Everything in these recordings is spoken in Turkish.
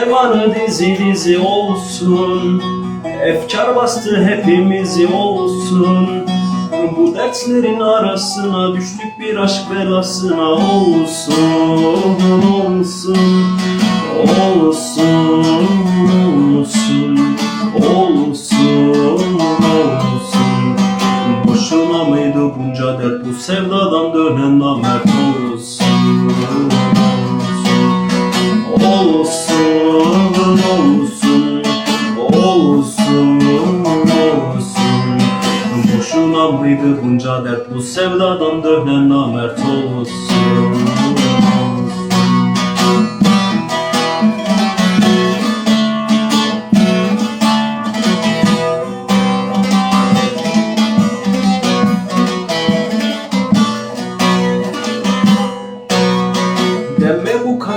kanı dizi dizi olsun. Efkar bastı hepimizi olsun. Bu dertlerin arasına düştük bir aşk belasına olsun. Olsun Olsun Olsun Olsun. Olsun Boşuna mıydı bunca dert bu sevdadan dönen namert olsun Olsun, olsun, olsun, olsun. Boşuna mıydı bunca dert? Bu sevdadan dönen namert olsun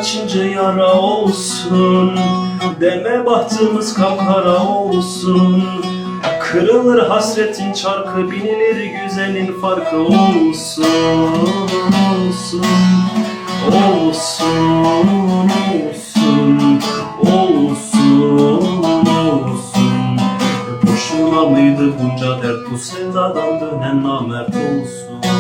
açınca yara olsun? Deme bahtımız kapkara olsun. Kırılır hasretin çarkı binilir güzelin farkı olsun. Olsun Olsun Olsun Olsun. Olsun Boşuna mıydı bunca dert? Bu sevdadan dönen namert olsun.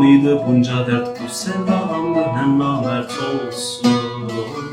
mıydı bunca dert bu sevdam benden namert olsun.